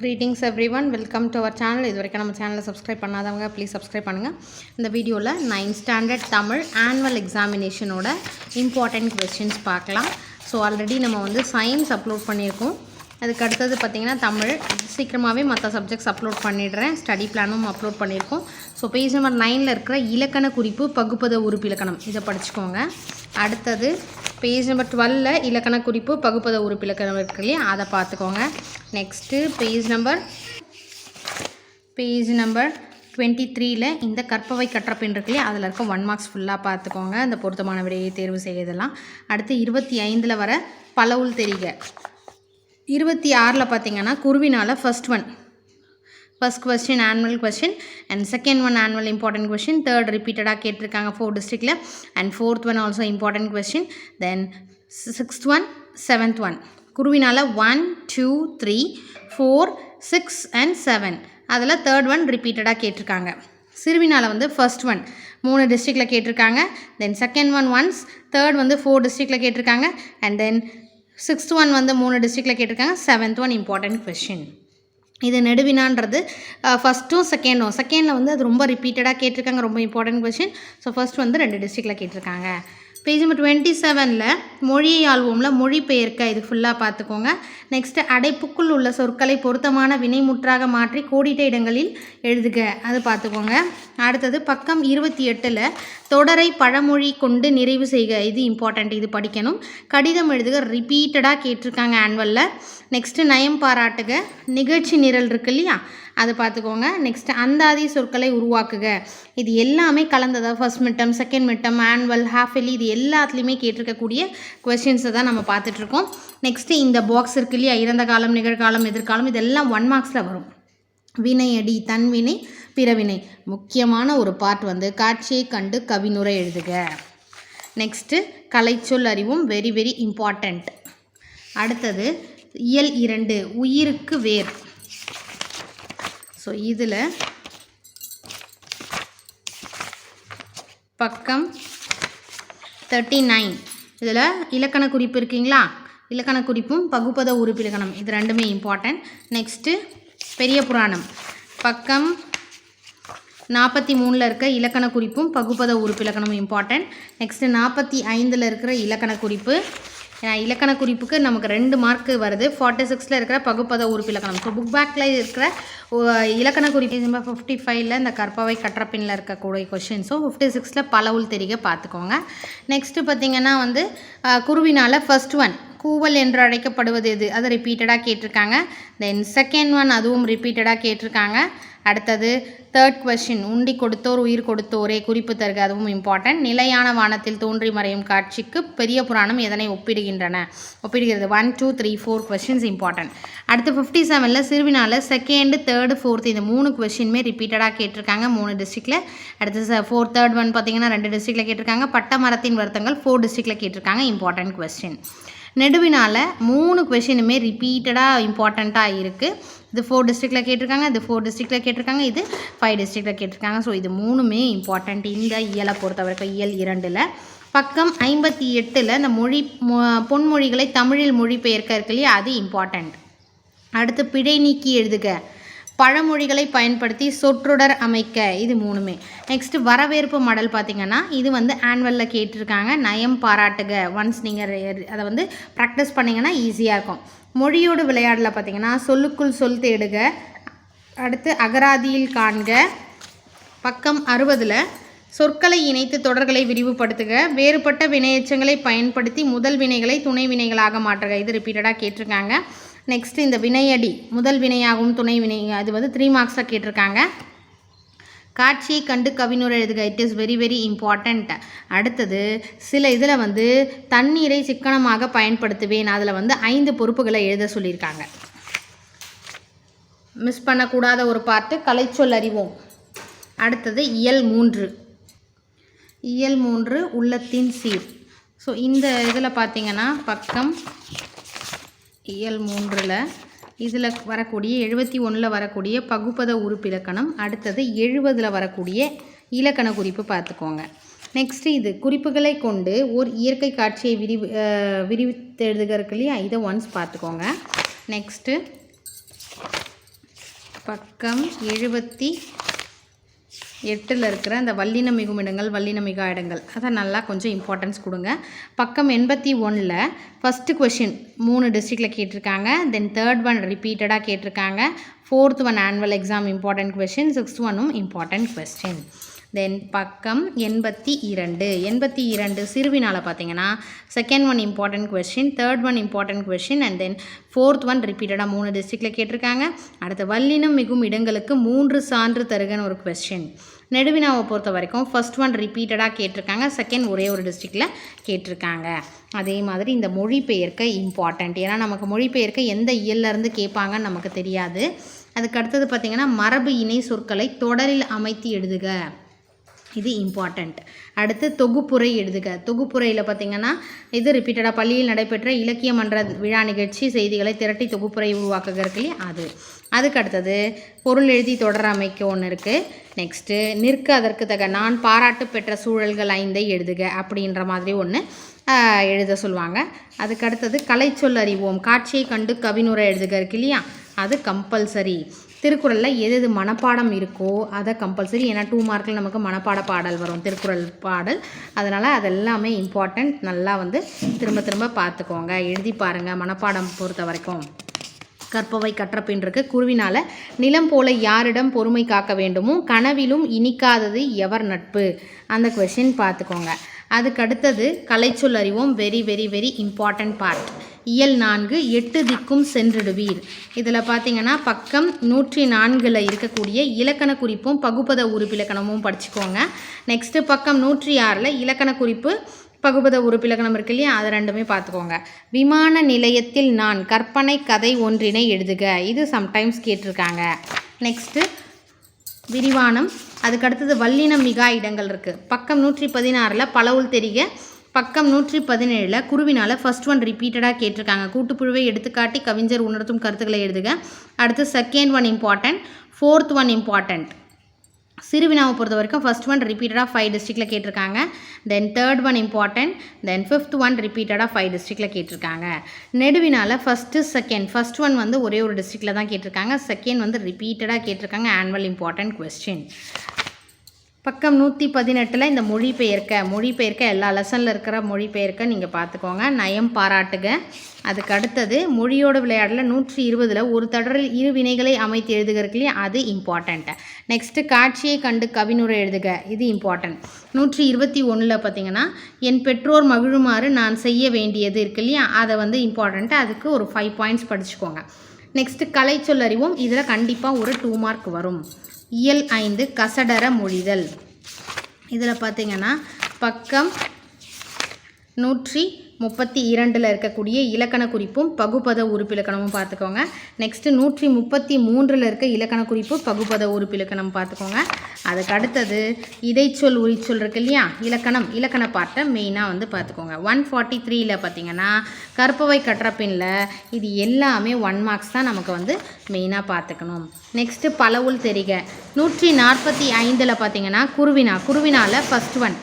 Greetings everyone welcome to our channel இது வரைக்கும் நம்ம சேனலை சப்ஸ்கிரைப் பண்ணாதவங்க ப்ளீஸ் சப்ஸ்கிரைப் பண்ணுங்கள் இந்த வீடியோவில் நைன்த் ஸ்டாண்டர்ட் தமிழ் ஆனுவல் எக்ஸாமினேஷனோட இம்பார்ட்டண்ட் கொஸ்டின்ஸ் பார்க்கலாம். ஸோ ஆல்ரெடி நம்ம வந்து சயின்ஸ் அப்லோட் பண்ணியிருக்கோம். அதுக்கு அடுத்தது பார்த்திங்கன்னா தமிழ். சீக்கிரமாகவே மற்ற சப்ஜெக்ட்ஸ் அப்லோட் பண்ணிடுறேன். ஸ்டடி பிளானும் அப்லோட் பண்ணியிருக்கோம். ஸோ பேஜ் நம்பர் நைனில் இருக்கிற இலக்கண குறிப்பு பகுப்பத உறுப்பு இலக்கணம். இதை படிச்சுக்கோங்க. அடுத்தது பேஜ் நம்பர் டுவெல்ல இலக்கண குறிப்பு பகுப்பத உறுப்பு இலக்கணம் இருக்கு இல்லையா? அதை பார்த்துக்கோங்க. Next page number page number twenty த்ரீல இந்த கற்பவை கற்றப்பின் இருக்கு இல்லையா? அதில் இருக்க ஒன் மார்க்ஸ் ஃபுல்லாக பார்த்துக்கோங்க. அந்த பொருத்தமான விடையை தேர்வு செய்யதெல்லாம் அடுத்து இருபத்தி ஐந்தில் வர பலவுள் தெரிக. இருபத்தி ஆறில் பார்த்தீங்கன்னா குருவினால் first one first question annual question and second one annual important question third ரிப்பீட்டடாக கேட்டிருக்காங்க ஃபோர் டிஸ்ட்ரிக்டில் and fourth one also important question then sixth one seventh one குருவினால் one two three four six and seven அதில் third one ரிப்பீட்டடாக கேட்டிருக்காங்க. சிறுவினால் வந்து first one மூணு டிஸ்ட்ரிக்டில் கேட்டிருக்காங்க. Then second one ones third வந்து ஃபோர் டிஸ்ட்ரிக்டில் கேட்டிருக்காங்க. அண்ட் தென் சிக்ஸ்த் ஒன் வந்து மூணு டிஸ்ட்ரிக்டில் கேட்டிருக்காங்க. செவன்த் ஒன் இம்பார்ட்டண்ட் கொஷின் இது நெடுவினான்றது ஃபஸ்ட்டும் செகண்டும் செகண்டில் வந்து அது ரொம்ப ரிப்பீட்டடாக கேட்டிருக்காங்க. ரொம்ப இம்பார்ட்டன்ட் கொஷின் ஸோ ஃபஸ்ட் வந்து ரெண்டு டிஸ்ட்ரிக்டில் கேட்டிருக்காங்க. பேஜ் நம்பர் டுவெண்ட்டி செவனில் மொழியை ஆள்வோம்ல மொழிபெயர்க்க இது ஃபுல்லாக பார்த்துக்கோங்க நெக்ஸ்ட்டு அடைப்புக்குள் உள்ள சொற்களை பொருத்தமான வினைமுற்றாக மாற்றி கோடிட்ட இடங்களில் எழுதுக. அது பார்த்துக்கோங்க அடுத்தது பக்கம் இருபத்தி எட்டில் தொடரை பழமொழி கொண்டு நிறைவு செய்க. இது இம்பார்ட்டண்ட் இது படிக்கணும். கடிதம் எழுதுக ரிப்பீட்டடாக கேட்டிருக்காங்க ஆனுவலில் நெக்ஸ்ட்டு நயம் பாராட்டுக. நிகழ்ச்சி நிரல் இருக்கு இல்லையா? அதை பார்த்துக்கோங்க. நெக்ஸ்ட் அந்தாதி சொற்களை உருவாக்குக. இது எல்லாமே கலந்ததாக first midterm second midterm annual எலி இது எல்லாத்துலேயுமே கேட்டிருக்கக்கூடிய கொஸ்டின்ஸை தான் நம்ம பார்த்துட்ருக்கோம் நெக்ஸ்ட்டு இந்த பாக்ஸ் இருக்கு இல்லையா? இறந்த காலம் நிகழ்காலம் எதிர்காலம் இதெல்லாம் ஒன் மார்க்ஸில் வரும். வினையடி தன்வினை பிறவினை. முக்கியமான ஒரு பார்ட் வந்து காட்சியை கண்டு கவினுரை எழுதுக. நெக்ஸ்ட்டு கலைச்சொல் அறிவும் வெரி வெரி இம்பார்ட்டண்ட் அடுத்தது இயல் இரண்டு உயிருக்கு வேர். ஸோ இதில் பக்கம் தேர்ட்டி நைன் இதில் இலக்கண குறிப்பு இருக்குங்களா? இலக்கண குறிப்பும் பகுப்பத உறுப்பிலக்கணம். இது ரெண்டுமே இம்பார்ட்டன்ட் நெக்ஸ்ட்டு பெரிய புராணம். பக்கம் நாற்பத்தி மூணில் இருக்க இலக்கண குறிப்பும் பகுப்பத உறுப்பிலக்கணம் இம்பார்ட்டன்ட் நெக்ஸ்ட்டு நாற்பத்தி ஐந்தில் இருக்கிற இலக்கண குறிப்பு. ஏன்னா இலக்கண குறிப்புக்கு நமக்கு ரெண்டு மார்க் வருது. ஃபார்ட்டி சிக்ஸில் இருக்கிற பகுப்பத உறுப்பு இலக்கணம் ஸோ புக் பேக்கில் இருக்கிற இலக்கண குறிப்பு நம்பர் ஃபிஃப்டி ஃபைவ்ல இந்த கற்பாவை கற்றப்பின்ல இருக்கக்கூடிய கொஷின்ஸும் ஃபிஃப்டி சிக்ஸில் பலவுள் தெரிக பார்த்துக்கோங்க. நெக்ஸ்ட்டு பார்த்தீங்கன்னா வந்து குருவினால் ஃபர்ஸ்ட் ஒன் கூவல் என்று அழைக்கப்படுவது எது? அது ரிப்பீட்டடாக கேட்டிருக்காங்க. தென் செகண்ட் ஒன் அதுவும் ரிப்பீட்டடாக கேட்டிருக்காங்க. அடுத்தது தேர்ட் கொஷின் உண்டி கொடுத்தோர் உயிர் கொடுத்தோரே குறிப்பு தருக அதுவும் இம்பார்ட்டன்ட் நிலையான வானத்தில் தோன்றி மறையும் காட்சிக்கு பெரிய புராணம் எதனை ஒப்பிடுகின்றன? ஒப்பிடுகிறது. One two three four questions important அடுத்து ஃபிஃப்டி செவனில் சிறுவினால செகண்டு தேர்டு ஃபோர்த் இந்த மூணு கொஷினுமே ரிப்பீட்டடாக கேட்டிருக்காங்க மூணு டிஸ்ட்ரிக்டில் அடுத்து ஃபோர் தேர்ட் ஒன் பார்த்தீங்கன்னா ரெண்டு டிஸ்ட்ரிக்டில் கேட்டிருக்காங்க. பட்ட மரத்தின் வருத்தங்கள் ஃபோர் டிஸ்ட்ரிக்டில் கேட்டிருக்காங்க இம்பார்ட்டன்ட் கொஸ்டின் நெடுவினால் மூணு கொஷினுமே ரிப்பீட்டடாக இம்பார்ட்டண்ட்டாக இருக்குது இது ஃபோர் டிஸ்ட்ரிக்டில் கேட்டிருக்காங்க இது ஃபோர் டிஸ்ட்ரிக்டில் கேட்டிருக்காங்க இது ஃபைவ் டிஸ்ட்ரிக்டில் கேட்டிருக்காங்க. ஸோ இது மூணுமே இம்பார்ட்டண்ட் இந்த இயலை பொறுத்த வரைக்கும் இயல் இரண்டில். பக்கம் ஐம்பத்தி எட்டில் இந்த மொழி மொ- பொன்மொழிகளை தமிழில் மொழிபெயர்க்க இருக்கு இல்லையா? அது இம்பார்ட்டண்ட் அடுத்து பிழை நீக்கி எழுதுக. பழமொழிகளை பயன்படுத்தி சொற்றொடர் அமைக்க இது மூணுமே. நெக்ஸ்ட்டு வரவேற்பு மாடல் பார்த்திங்கன்னா இது வந்து ஆனுவலில் கேட்டிருக்காங்க. நயம் பாராட்டுக. ஒன்ஸ் நீங்கள் அதை வந்து ப்ராக்டிஸ் பண்ணிங்கன்னா ஈஸியாக இருக்கும். மொழியோடு விளையாடல பார்த்தீங்கன்னா சொல்லுக்குள் சொல் தேடுக. அடுத்து அகராதியில் காண்க. பக்கம் அறுபதில் சொற்களை இணைத்து தொடர்களை விரிவுபடுத்துக. வேறுபட்ட வினையச்சங்களை பயன்படுத்தி முதல் வினைகளை துணை வினைகளாக மாற்றுக. இது ரிப்பீட்டடாக கேட்டிருக்காங்க. நெக்ஸ்ட் இந்த வினையடி முதல் வினையாகவும் துணை வினை அது வந்து த்ரீ மார்க்ஸில் கேட்டிருக்காங்க. காட்சியை கண்டு கவிஞர் எழுதுக it is very very important அடுத்தது சில இதில் வந்து தண்ணீரை சிக்கனமாக பயன்படுத்துவேன். அதில் வந்து ஐந்து பொறுப்புகளை எழுத சொல்லியிருக்காங்க. மிஸ் பண்ணக்கூடாத ஒரு பார்ட்டு கலைச்சொல் அறிவோம். அடுத்தது இயல் மூன்று. இயல் மூன்று உள்ளத்தின் சீர். ஸோ இந்த இதில் பார்த்தீங்கன்னா பக்கம் இயல் மூன்றில். இதில் வரக்கூடிய எழுபத்தி ஒன்றில் வரக்கூடிய பகுப்பத உறுப்பிலக்கணம் அடுத்தது எழுபதில் வரக்கூடிய இலக்கண குறிப்பு பார்த்துக்கோங்க. நெக்ஸ்ட்டு இது குறிப்புகளை கொண்டு ஒரு இயற்கை காட்சியை விரிவு விரிவித்து எழுதுகிறதுக்கு இல்லையா? இதை ஒன்ஸ் பார்த்துக்கோங்க. நெக்ஸ்ட்டு பக்கம் எழுபத்தி எட்டில் இருக்கிற அந்த வல்லின மிகுமிடங்கள் வல்லின மிகா இடங்கள். அதை நல்லா கொஞ்சம் இம்பார்ட்டன்ஸ் கொடுங்க. பக்கம் எண்பத்தி ஒன்றில் ஃபஸ்ட்டு கொஷின் மூணு டிஸ்ட்ரிக்டில் கேட்டிருக்காங்க. தென் தேர்ட் ஒன் ரிப்பீட்டடாக கேட்டிருக்காங்க. Fourth one annual exam important question sixth ஒன்னும் இம்பார்ட்டன்ட் கொஸ்டின் தென் பக்கம் எண்பத்தி இரண்டு. எண்பத்தி இரண்டு சிறுவினால் பார்த்தீங்கன்னா second one important question third one important question and then fourth one ரிப்பீட்டடாக மூணு டிஸ்ட்ரிக்டில் கேட்டிருக்காங்க. அடுத்து வல்லினம் மிகும் இடங்களுக்கு மூன்று சான்று தருகன்னு ஒரு கொஸ்டின் நெடுவினாவை பொறுத்த வரைக்கும் ஃபர்ஸ்ட் ஒன் ரிப்பீட்டடாக கேட்டிருக்காங்க. செகண்ட் ஒரே ஒரு டிஸ்ட்ரிக்டில் கேட்டிருக்காங்க. அதே மாதிரி இந்த மொழிபெயர்க்க இம்பார்ட்டண்ட் ஏன்னா நமக்கு மொழிபெயர்க்க எந்த இயல்லேருந்து கேட்பாங்கன்னு நமக்கு தெரியாது. அதுக்கு அடுத்தது பார்த்திங்கன்னா மரபு இணை சொற்களை தொடரில் அமைத்து எழுதுக. இது இம்பார்ட்டண்ட் அடுத்து தொகுப்புரை எழுதுக. தொகுப்புரையில் பார்த்தீங்கன்னா இது ரிப்பீட்டடாக பள்ளியில் நடைபெற்ற இலக்கிய மன்ற விழா நிகழ்ச்சி செய்திகளை திரட்டி தொகுப்புரை உருவாக்குக இருக்கு அது. அதுக்கு அடுத்தது பொருள் எழுதி தொடர் அமைக்க ஒன்று இருக்குது நெக்ஸ்ட்டு நிற்க அதற்கு தக நான் பாராட்டு பெற்ற சூழல்கள் ஐந்தை எழுதுக அப்படின்ற மாதிரி ஒன்று எழுத சொல்லுவாங்க. அதுக்கு அடுத்தது கலைச்சொல் அறிவோம் காட்சியை கண்டு கவினுரை எழுதுக இருக்கு இல்லையா? அது கம்பல்சரி திருக்குறளில் எது எது மனப்பாடம் இருக்கோ அதை கம்பல்சரி ஏன்னா டூ மார்க்கில் நமக்கு மனப்பாட பாடல் வரும் திருக்குறள் பாடல். அதனால் அதெல்லாமே இம்பார்ட்டண்ட் நல்லா வந்து திரும்ப திரும்ப பார்த்துக்கோங்க. எழுதி பாருங்கள் மனப்பாடம் பொறுத்த வரைக்கும். கற்பவை கற்றபின் இருக்கு. குருவினால் நிலம் போல யாரிடம் பொறுமை காக்க வேண்டுமோ கனவிலும் இனிக்காதது எவர் நட்பு? அந்த கொஷின் பார்த்துக்கோங்க. அதுக்கு அடுத்தது கலைச்சொல் அறிவோம். Very very very important part இயல் நான்கு எட்டு திக்கும் சென்றிடுவீர். இதில் பார்த்தீங்கன்னா பக்கம் நூற்றி நான்கில் இருக்கக்கூடிய இலக்கண குறிப்பும் பகுப்பத உறுப்பிலக்கணமும் படிச்சுக்கோங்க. நெக்ஸ்ட்டு பக்கம் நூற்றி ஆறில் இலக்கண குறிப்பு பகுபத உறுப்பிலக்கணம் இருக்கு இல்லையா? அதை ரெண்டுமே பார்த்துக்கோங்க. விமான நிலையத்தில் நான் கற்பனை கதை ஒன்றினை எழுதுக. இது சம்டைம்ஸ் கேட்டிருக்காங்க. நெக்ஸ்ட்டு விரிவானம். அதுக்கடுத்தது வல்லினம் மிகா இடங்கள் இருக்குது பக்கம் நூற்றி பதினாறில் பலவுள் தெரிக. பக்கம் நூற்றி பதினேழில் குருவினால் ஃபர்ஸ்ட் ஒன் ரிப்பீட்டடாக கேட்டிருக்காங்க. கூட்டுப்புழுவை எடுத்துக்காட்டி கவிஞர் உணர்த்தும் கருத்துக்களை எழுதுக. அடுத்து second one important fourth one important சிறுவினாவை பொறுத்த வரைக்கும் ஃபர்ஸ்ட் ஒன் ரிப்பீட்டடாக ஃபைவ் டிஸ்ட்ரிக்டில் கேட்டிருக்காங்க. Then third one important then fifth one ரிப்பீட்டடாக ஃபைவ் டிஸ்ட்ரிக்டில் கேட்டிருக்காங்க. நெடுவினால் ஃபஸ்ட்டு செகண்ட் ஃபஸ்ட் ஒன் வந்து ஒரே ஒரு டிஸ்ட்ரிக்டில் தான் கேட்டிருக்காங்க. செகண்ட் வந்து ரிப்பீட்டடாக கேட்டிருக்காங்க. ஆனுவல் இம்பார்ட்டன்ட் கொஸ்டின் பக்கம் நூற்றி பதினெட்டில் இந்த மொழிபெயர்க்க மொழிபெயர்க்க எல்லா லெசனில் இருக்கிற மொழிபெயர்க்க நீங்கள் பார்த்துக்கோங்க நயம் பாராட்டுக. அதுக்கு அடுத்தது மொழியோட விளையாடல நூற்றி இருபதில் ஒரு தொடரில் இரு வினைகளை அமைத்து எழுதுகிறதுக்கு அது இம்பார்ட்டண்ட்டு நெக்ஸ்ட்டு காட்சியை கண்டு கவினுரை எழுதுக. இது இம்பார்ட்டன்ட் நூற்றி இருபத்தி ஒன்றில் பார்த்தீங்கன்னா என் பெற்றோர் மகிழுமாறு நான் செய்ய வேண்டியது இருக்கு இல்லையா? அதை வந்து இம்பார்ட்டண்ட்டு அதுக்கு ஒரு ஃபைவ் பாயிண்ட்ஸ் படிச்சுக்கோங்க. நெக்ஸ்ட்டு கலை சொல்லறிவோம் இதில் கண்டிப்பாக ஒரு டூ மார்க் வரும். இயல் ஐந்து கசடர மொழிதல். இதில் பார்த்தீங்கன்னா பக்கம் நூற்றி முப்பத்தி இரண்டில் இருக்கக்கூடிய இலக்கண குறிப்பும் பகுப்பத உறுப்பிலக்கணமும் பார்த்துக்கோங்க. நெக்ஸ்ட்டு நூற்றி முப்பத்தி மூன்றில் இருக்க இலக்கண குறிப்பு பகுப்பத உறுப்பிலக்கணம் பார்த்துக்கோங்க. அதுக்கு அடுத்தது இதைச்சொல் உரிச்சொல் இருக்கு இல்லையா? இலக்கணம் இலக்கண பாட்டை மெயினாக வந்து பார்த்துக்கோங்க. ஒன் ஃபார்ட்டி த்ரீயில் பார்த்தீங்கன்னா கற்பவை கற்றப்பின்ல இது எல்லாமே ஒன் மார்க்ஸ் தான் நமக்கு வந்து மெயினாக பார்த்துக்கணும். நெக்ஸ்ட்டு பலவுள் தெரிக. நூற்றி நாற்பத்தி ஐந்தில் பார்த்தீங்கன்னா குருவினா குருவினாவில் ஃபஸ்ட் ஒன்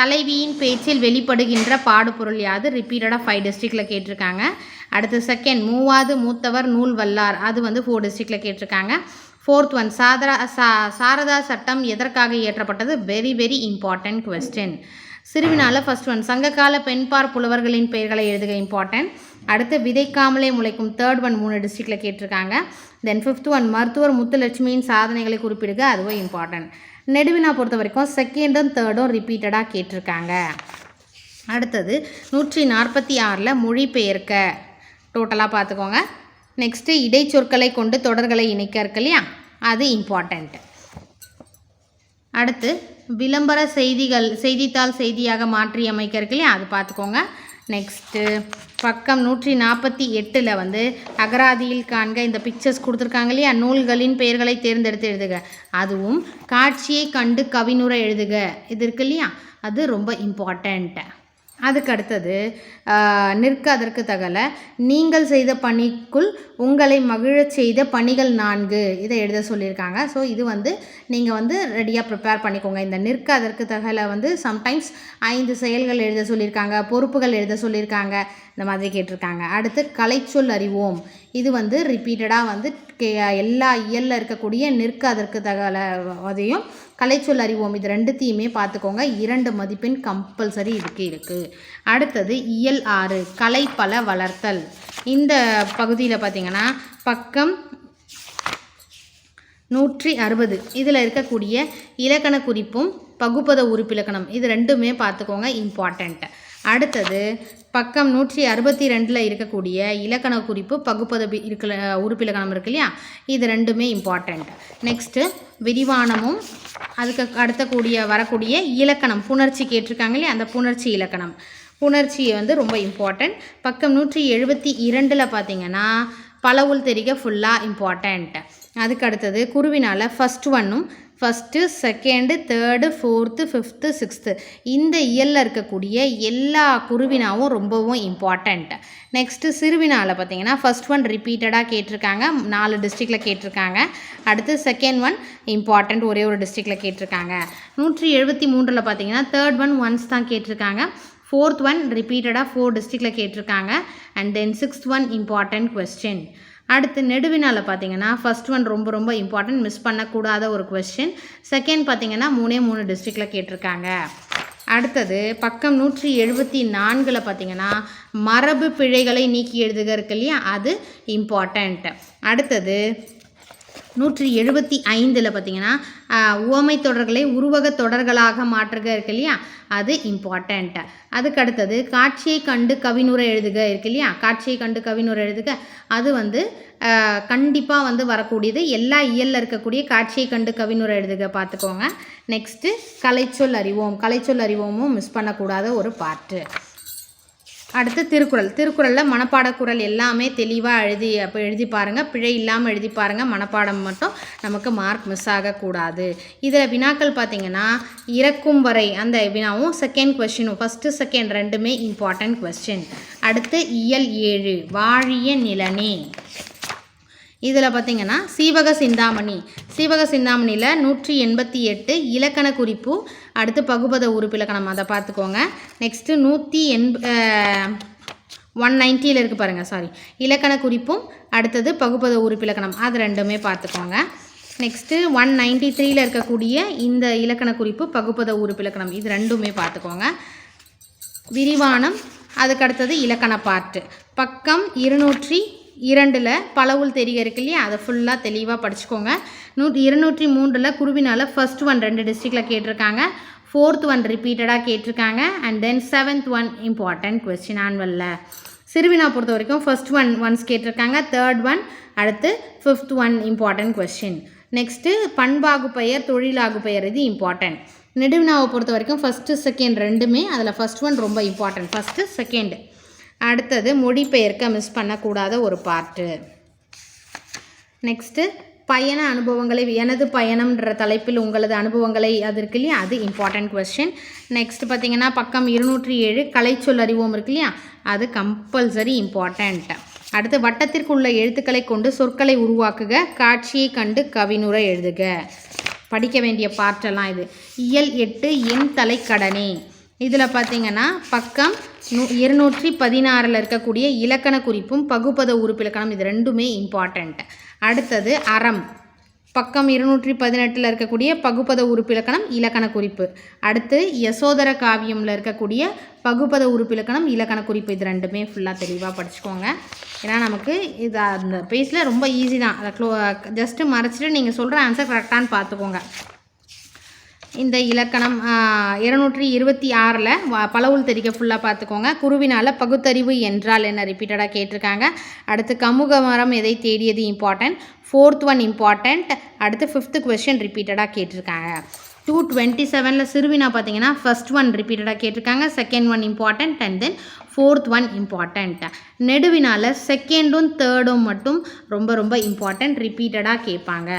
தலைவியின் பேச்சில் வெளிப்படுகின்ற பாடுபொருள் யாது? ரிப்பீட்டடாக ஃபைவ் டிஸ்ட்ரிக்டில் கேட்டிருக்காங்க. அடுத்து செகண்ட் மூவாவது மூத்தவர் நூல் வல்லார். அது வந்து ஃபோர் டிஸ்ட்ரிக்டில் கேட்டிருக்காங்க. ஃபோர்த் ஒன் சாதரா சா சாரதா சட்டம் எதற்காக இயற்றப்பட்டது? வெரி வெரி இம்பார்ட்டன்ட் கொஸ்டின் சிறுவினால ஃபர்ஸ்ட் ஒன் சங்ககால பெண்பார் புலவர்களின் பெயர்களை எழுதுக இம்பார்ட்டன்ட் அடுத்து விதைக்காமலே முளைக்கும் தேர்ட் ஒன் மூணு டிஸ்ட்ரிக்டில் கேட்டிருக்காங்க. தென் ஃபிஃப்த் ஒன் மருத்துவர் முத்துலட்சுமியின் சாதனைகளை குறிப்பிடுக. அதுவும் இம்பார்ட்டன்ட் நெடுவினா பொறுத்த வரைக்கும் செகண்டும் தேர்டும் ரிப்பீட்டடாக கேட்டிருக்காங்க. அடுத்தது நூற்றி நாற்பத்தி ஆறில் மொழிபெயர்க்க. டோட்டலாக பார்த்துக்கோங்க. நெக்ஸ்ட்டு இடைச்சொற்களை கொண்டு தொடர்களை இணைக்க இருக்கு இல்லையா? அது இம்பார்ட்டண்ட் அடுத்து விளம்பர செய்திகள் செய்தித்தாள் செய்தியாக மாற்றி அமைக்க இருக்கு இல்லையா? அது பார்த்துக்கோங்க. நெக்ஸ்ட்டு பக்கம் நூற்றி நாற்பத்தி எட்டில் வந்து அகராதியில் காண்க இந்த பிக்சர்ஸ் கொடுத்துருக்காங்க இல்லையா? நூல்களின் பெயர்களை தேர்ந்தெடுத்து எழுதுக. அதுவும் காட்சியை கண்டு கவினுரை எழுதுக. இது இருக்கு இல்லையா? அது ரொம்ப இம்பார்ட்டண்ட்டு அதுக்கு அடுத்தது நிற்க அதற்கு தகல நீங்கள் செய்த பணிக்குள் உங்களை மகிழச் செய்த பணிகள் நான்கு இதை எழுத சொல்லியிருக்காங்க. ஸோ இது வந்து நீங்கள் வந்து ரெடியாக ப்ரிப்பேர் பண்ணிக்கோங்க. இந்த நிற்க அதற்கு தகல வந்து சம்டைம்ஸ் ஐந்து செயல்கள் எழுத சொல்லியிருக்காங்க பொறுப்புகள் எழுத சொல்லியிருக்காங்க இந்த மாதிரி கேட்டிருக்காங்க. அடுத்து கலைச்சொல் அறிவோம் இது வந்து ரிப்பீட்டடாக வந்து கே- எல்லா இயலில் இருக்கக்கூடிய நிற்க அதற்கு தகவல அதையும் கலைச்சொல் அறிவோம். இது ரெண்டுத்தையுமே பார்த்துக்கோங்க. இரண்டு மதிப்பெண் கம்பல்சரி இதுக்கு இருக்குது அடுத்தது இயல் ஆறு கலை பல வளர்த்தல். இந்த பகுதியில் பார்த்தீங்கன்னா பக்கம் நூற்றி அறுபது. இதில் இருக்கக்கூடிய இலக்கண குறிப்பும் பகுப்பத உறுப்பிலக்கணம் இது ரெண்டுமே பார்த்துக்கோங்க இம்பார்ட்டண்ட்டு அடுத்தது பக்கம் நூற்றி அறுபத்தி ரெண்டில் இருக்கக்கூடிய இலக்கண குறிப்பு பகுப்பதவி இருக்கல உறுப்பிலக்கணம் இருக்கு இல்லையா? இது ரெண்டுமே இம்பார்ட்டண்ட் நெக்ஸ்ட்டு விரிவானமும் அதுக்கு அடுத்த கூடிய வரக்கூடிய இலக்கணம் புணர்ச்சி கேட்டிருக்காங்க இல்லையா? அந்த புணர்ச்சி இலக்கணம். புணர்ச்சி வந்து ரொம்ப இம்பார்ட்டண்ட் பக்கம் நூற்றி எழுபத்தி இரண்டில் பார்த்தீங்கன்னா பலவுள் தெரிக ஃபுல்லாக இம்பார்ட்டண்ட் அதுக்கு அடுத்தது குருவினால் ஃபஸ்ட் ஒன்னும் first second third fourth fifth sixth இந்த இயலில் இருக்கக்கூடிய எல்லா குருவினாவும் ரொம்பவும் இம்பார்ட்டண்ட் நெக்ஸ்ட்டு சிறுவினாவில் பார்த்தீங்கன்னா ஃபஸ்ட் ஒன் ரிப்பீட்டடாக கேட்டிருக்காங்க. நாலு டிஸ்ட்ரிக்டில் கேட்டிருக்காங்க. அடுத்து செகண்ட் ஒன் இம்பார்ட்டண்ட் ஒரே ஒரு டிஸ்ட்ரிக்டில் கேட்டிருக்காங்க. நூற்றி எழுபத்தி மூன்றில் பார்த்தீங்கன்னா தேர்ட் ஒன் ஒன்ஸ் தான் கேட்டிருக்காங்க. ஃபோர்த் ஒன் ரிப்பீட்டடாக ஃபோர் டிஸ்ட்ரிக்டில் கேட்டிருக்காங்க. And then sixth one important question அடுத்து நெடுவினால பார்த்தீங்கன்னா ஃபர்ஸ்ட் ஒன் ரொம்ப ரொம்ப இம்பார்ட்டன்ட் மிஸ் பண்ணக்கூடாத ஒரு கொஸ்டின் செகண்ட் பார்த்தீங்கன்னா மூணே மூணு டிஸ்ட்ரிக்டில் கேட்டிருக்காங்க. அடுத்தது பக்கம் நூற்றி எழுபத்தி நான்கில் பார்த்தீங்கன்னா மரபு பிழைகளை நீக்கி எழுதுக இருக்கு இல்லையா? அது இம்பார்ட்டண்ட் அடுத்தது நூற்றி எழுபத்தி ஐந்தில் பார்த்தீங்கன்னா உவமை தொடர்களை உருவக தொடர்களாக மாற்றுக இருக்கு இல்லையா? அது இம்பார்ட்டண்ட்டு அதுக்கு அடுத்தது காட்சியை கண்டு கவினுரை எழுதுக இருக்கு இல்லையா? காட்சியை கண்டு கவினுரை எழுதுக அது வந்து கண்டிப்பாக வந்து வரக்கூடியது. எல்லா இயலில் இருக்கக்கூடிய காட்சியை கண்டு கவினுரை எழுதுக பார்த்துக்கோங்க. நெக்ஸ்ட்டு கலைச்சொல் அறிவோம். கலைச்சொல் அறிவோமும் மிஸ் பண்ணக்கூடாத ஒரு பாட்டு அடுத்து திருக்குறள். திருக்குறளில் மனப்பாடக்குறள் எல்லாமே தெளிவாக எழுதி அப்போ எழுதி பாருங்கள் பிழை இல்லாமல் எழுதி பாருங்கள் மனப்பாடம் மட்டும் நமக்கு மார்க் மிஸ் ஆகக்கூடாது. இதில் வினாக்கள் பார்த்தீங்கன்னா இறக்கும் வரை அந்த வினாவும் செகண்ட் கொஸ்டினும் ஃபஸ்ட்டு செகண்ட் ரெண்டுமே இம்பார்ட்டன்ட் கொஸ்டின் அடுத்து இயல் ஏழு வாழிய நிலனே. இதில் பார்த்தீங்கன்னா சீவக சிந்தாமணி. சீவக சிந்தாமணியில் நூற்றி எண்பத்தி எட்டு இலக்கண குறிப்பு அடுத்து பகுபத உறுப்பிலக்கணம் அதை பார்த்துக்கோங்க. நெக்ஸ்ட்டு நூற்றி எண்ப ஒன் நைன்ட்டியில் இருக்குது பாருங்கள் சாரி இலக்கண குறிப்பும் அடுத்தது பகுப்பத உறுப்பிலக்கணம் அது ரெண்டுமே பார்த்துக்கோங்க. நெக்ஸ்ட்டு ஒன் நைன்ட்டி த்ரீயில் இருக்கக்கூடிய இந்த இலக்கண குறிப்பு பகுப்பத உறுப்பிலக்கணம் இது ரெண்டுமே பார்த்துக்கோங்க. விரிவானம் அதுக்கு அடுத்தது இலக்கண பாட்டு பக்கம் இருநூற்றி இரண்டில் பலவுள் தெரிய இருக்கு இல்லையா? அதை ஃபுல்லாக தெளிவாக படிச்சுக்கோங்க. நூற்றி இருநூற்றி மூன்றில் குருவினால் ஃபஸ்ட் ஒன் ரெண்டு டிஸ்ட்ரிக்டில் கேட்டிருக்காங்க. ஃபோர்த் ஒன் ரிப்பீட்டடாக கேட்டிருக்காங்க. And then seventh one important question ஆன்வலில் சிறுவினா பொறுத்த வரைக்கும் ஃபர்ஸ்ட் ஒன் ஒன்ஸ் கேட்டிருக்காங்க. தேர்ட் ஒன் அடுத்து fifth one important question next பண்பாகு பெயர் தொழிலாகு பெயர் இது இம்பார்ட்டன்ட் நெடுவினாவை பொறுத்த வரைக்கும் ஃபஸ்ட்டு செகண்ட் ரெண்டுமே அதில் ஃபர்ஸ்ட் ஒன் ரொம்ப இம்பார்ட்டன்ட் ஃபஸ்ட்டு செகண்ட் அடுத்தது மொழிபெயர்க்க மிஸ் பண்ணக்கூடாத ஒரு பார்ட்டு நெக்ஸ்ட்டு பயண அனுபவங்களை எனது பயணம்ன்ற தலைப்பில் உங்களது அனுபவங்களை அது இருக்கு இல்லையா? அது இம்பார்ட்டன்ட் கொஸ்டின் நெக்ஸ்ட் பார்த்தீங்கன்னா பக்கம் இருநூற்றி ஏழு கலைச்சொல் அறிவோம் இருக்கு இல்லையா? அது கம்பல்சரி இம்பார்ட்டண்ட் அடுத்து வட்டத்திற்கு உள்ள எழுத்துக்களை கொண்டு சொற்களை உருவாக்குக காட்சியை கண்டு கவினுரை எழுதுக. படிக்க வேண்டிய பாட்டெல்லாம் இது. இயல் எட்டு என் தலைக்கடனே. இதில் பார்த்தீங்கன்னா பக்கம் நூ இருநூற்றி பதினாறில் இருக்கக்கூடிய இலக்கண குறிப்பும் பகுப்பத உறுப்பிலக்கணம் இது ரெண்டுமே இம்பார்ட்டண்ட் அடுத்தது அறம். பக்கம் இருநூற்றி பதினெட்டில் இருக்கக்கூடிய பகுப்பத உறுப்பிலக்கணம் இலக்கண குறிப்பு. அடுத்து யசோதர காவியமில் இருக்கக்கூடிய பகுப்பத உறுப்பிலக்கணம் இலக்கண குறிப்பு. இது ரெண்டுமே ஃபுல்லாக தெளிவாக படிச்சுக்கோங்க. ஏன்னா நமக்கு இது அந்த பேஜில் ரொம்ப ஈஸி தான். அதை க்ளோ ஜஸ்ட்டு மறைச்சிட்டு நீங்கள் சொல்கிற ஆன்சர் கரெக்டானு பார்த்துக்கோங்க இந்த இலக்கணம் இருநூற்றி இருபத்தி ஆறில் பலவுள் தெரிக்க ஃபுல்லாக பார்த்துக்கோங்க. குருவினால் பகுத்தறிவு என்றால் என்ன? ரிப்பீட்டடாக கேட்டிருக்காங்க. அடுத்து கமுக மரம் எதை தேடியது இம்பார்ட்டன்ட் ஃபோர்த் ஒன் இம்பார்ட்டண்ட் அடுத்து ஃபிஃப்த்து கொஸ்டின் ரிப்பீட்டடாக கேட்டிருக்காங்க. டூ டுவெண்ட்டி செவனில் சிறுவினா பார்த்தீங்கன்னா ஃபஸ்ட் ஒன் ரிப்பீட்டடாக கேட்டிருக்காங்க. Second one important and then fourth one important நெடுவினால் செகண்டும் தேர்டும் மட்டும் ரொம்ப ரொம்ப இம்பார்ட்டண்ட் ரிப்பீட்டடாக கேட்பாங்க.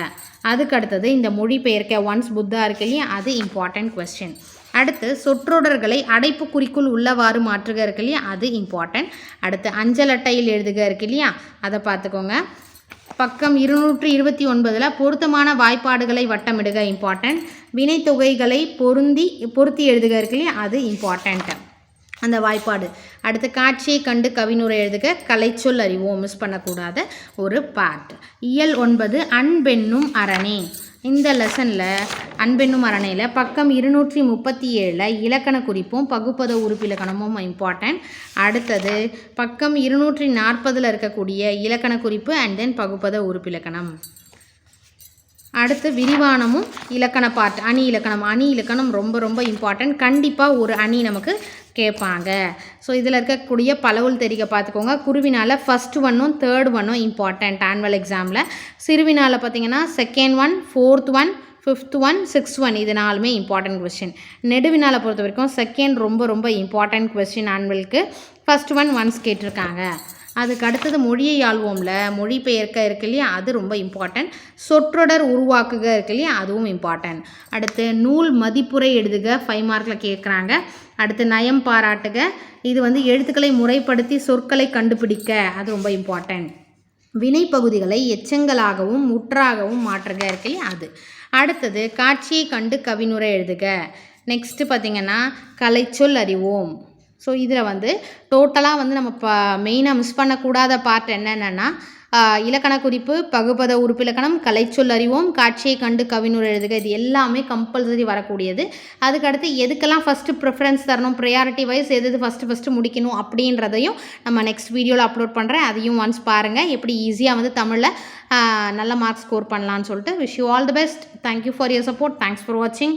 அதுக்கு அடுத்தது இந்த மொழிபெயர்க்க ஒன்ஸ் புத்தா இருக்கு இல்லையா அது இம்பார்ட்டண்ட் கொஸ்டின் அடுத்து சொற்றொடர்களை அடைப்பு குறிக்குள் உள்ளவாறு மாற்றுக இருக்கு இல்லையா அது இம்பார்ட்டன்ட் அடுத்து அஞ்சல் அட்டையில் எழுதுக இருக்கு இல்லையா அதை பார்த்துக்கோங்க. பக்கம் இருநூற்றி இருபத்தி ஒன்பதில் பொருத்தமான வாய்ப்பாடுகளை வட்டமிடுக இம்பார்ட்டன்ட் வினைத்தொகைகளை பொருந்தி பொருத்தி எழுதுக இருக்கு இல்லையா அது இம்பார்ட்டண்ட்டு அந்த வாய்ப்பாடு. அடுத்து காட்சியை கண்டு கவினுரை எழுதுக கலைச்சொல் அறிவோம் மிஸ் பண்ணக்கூடாத ஒரு பார்ட் இயல் ஒன்பது அன்பென்னும் அரணே. இந்த லெசனில் அன்பென்னும் அரணையில் பக்கம் இருநூற்றி முப்பத்தி ஏழில் இலக்கண குறிப்பும் பகுப்பத உறுப்பிலக்கணமும் இம்பார்ட்டன்ட் அடுத்தது பக்கம் இருநூற்றி நாற்பதில் இருக்கக்கூடிய இலக்கண குறிப்பு அண்ட் தென் பகுப்பத உறுப்பிலக்கணம் அடுத்து விரிவானமும் இலக்கண பாட்டு. அணி இலக்கணம். அணி இலக்கணம் ரொம்ப ரொம்ப இம்பார்ட்டன்ட் கண்டிப்பாக ஒரு அணி நமக்கு கேட்பாங்க. ஸோ இதில் இருக்கக்கூடிய பலவுள் தெரிக பார்த்துக்கோங்க குருவினால் ஃபஸ்ட் ஒன்னும் தேர்ட் ஒன்னும் இம்பார்ட்டன்ட் ஆனுவல் எக்ஸாமில் சிறுவினால் பார்த்தீங்கன்னா second one fourth one fifth one sixth one இது நாலுமே இம்பார்ட்டன்ட் கொஸ்டின் நெடுவினால் பொறுத்த வரைக்கும் செகண்ட் ரொம்ப ரொம்ப இம்பார்ட்டன்ட் கொஸ்டின் ஆன்வலுக்கு ஃபஸ்ட் ஒன் ஒன்ஸ் கேட்டிருக்காங்க. அதுக்கு அடுத்தது மொழியை ஆள்வோம்ல. மொழிபெயர்க்க இருக்கு இல்லையா? அது ரொம்ப இம்பார்ட்டன்ட் சொற்றொடர் உருவாக்குக இருக்கு இல்லையா? அதுவும் இம்பார்ட்டன்ட் அடுத்து நூல் மதிப்புரை எழுதுக ஃபைவ் மார்க்கில் கேட்குறாங்க அடுத்து நயம் பாராட்டுக இது வந்து எழுத்துக்களை முறைப்படுத்தி சொற்களை கண்டுபிடிக்க அது ரொம்ப இம்பார்ட்டன்ட் வினைப்பகுதிகளை எச்சங்களாகவும் முற்றாகவும் மாற்றுக இருக்கு இல்லையா? அது. அடுத்தது காட்சியை கண்டு கவினுரை எழுதுக. நெக்ஸ்ட்டு பார்த்திங்கன்னா கலைச்சொல் அறிவோம். ஸோ இதில் வந்து டோட்டலாக வந்து நம்ம ப மெயினாக மிஸ் பண்ணக்கூடாத பார்ட் என்னென்னா இலக்கண குறிப்பு பகுபத உறுப்பிலக்கணம் கலைச்சொல் அறிவோம் காட்சியை கண்டு கவினுரை எழுதுக இது எல்லாமே கம்பல்சரி வரக்கூடியது. அதுக்கடுத்து எதுக்கெல்லாம் ஃபஸ்ட்டு ப்ரிஃபரன்ஸ் தரணும் ப்ரையாரிட்டி வைஸ் எது எது ஃபஸ்ட்டு ஃபஸ்ட்டு முடிக்கணும் அப்படின்றதையும் நம்ம நெக்ஸ்ட் வீடியோவில் அப்லோட் பண்ணுறேன் அதையும் ஒன்ஸ் பாருங்கள் எப்படி ஈஸியாக வந்து தமிழில் நல்ல மார்க் ஸ்கோர் பண்ணலான்னு சொல்லிட்டு wish you all the best thank you for your support thanks for வாட்சிங்